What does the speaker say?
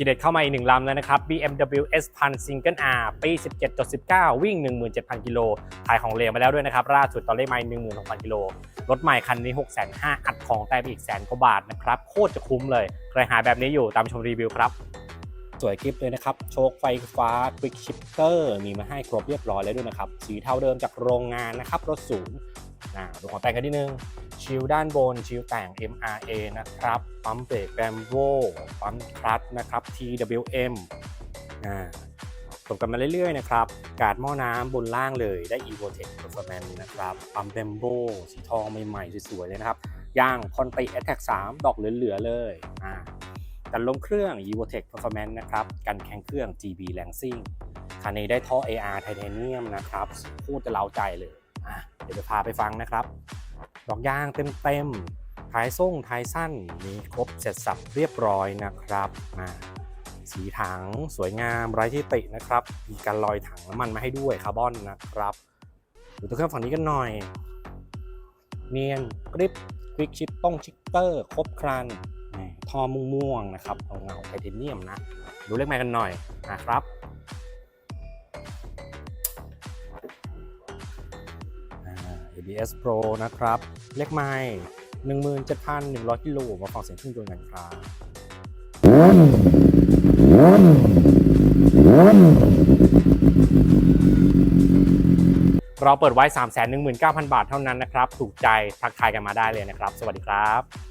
ทีเด็ดเข้ามาอีกหนึ่งลำแล้วนะครับ BMW S 1000 Single R ปี 17.19 วิ่ง 17,000 กิโลขายของเลวมาแล้วด้วยนะครับล่าสุดตอนเลขไม่16,000 กิโล รถใหม่คันนี้ 6,500อัดของแต่อีกแสนกว่าบาทนะครับ โคตรจะคุ้มเลย ใครหาแบบนี้อยู่ตามชมรีวิวครับสวยคลิปเลยนะครับ โชคไฟฟ้า Quick Shifter มีมาให้ครบเรียบร้อยแล้วด้วยนะครับ สีเทาเดิมจากโรงงานนะครับ รถสูงดูของแต่งกันนิดนึง ชิลด้านบนชิลแต่ง MRA นะครับ ปั๊มเบรกแบมโวปั๊มคลัตนะครับ TWM อ่าตบกันมาเรื่อยๆนะครับ กาดหม้อน้ำบนล่างเลยได้ Evotech Performance นะครับ ปั๊มแบมโบสีทองใหม่ๆ สวยๆ เลยนะครับย่างคอนติ Attack 3 ดอกเหลือๆ เลยอ่ากันลงเครื่อง Evotech Performance นะครับ กันแข็งเครื่อง GB Lansing คันนี้ได้ท่อ AR ไทเทเนียมนะครับ พูดจะเล้าใจเลย เดี๋ยวจะพาไปฟังนะครับ ดอกยางเต็มๆท้ายส่งท้ายสั้นมีครบเสร็จสับเรียบร้อยนะครับมาสีถังสวยงามไร้ที่ตินะครับ มีการลอยถังน้ำมันมาให้ด้วยคาร์บอนนะครับดูตัวเครื่องฝั่งนี้กันหน่อย เนียนกริปควิกชิปต้องชิปเตอร์ ครบครันท่อม่วงๆนะครับเอาเงาไทเทเนียมนะ ดูเลขไมล์กันหน่อยนะครับ ABS Pro นะครับ เล็กไมล์17,100 กิโลมาฟังเสียงเครื่องยนต์กันครับเราเปิดไว้ 319,000 บาทเท่านั้นนะครับ ถูกใจทักทายกันมาได้เลยนะครับ สวัสดีครับ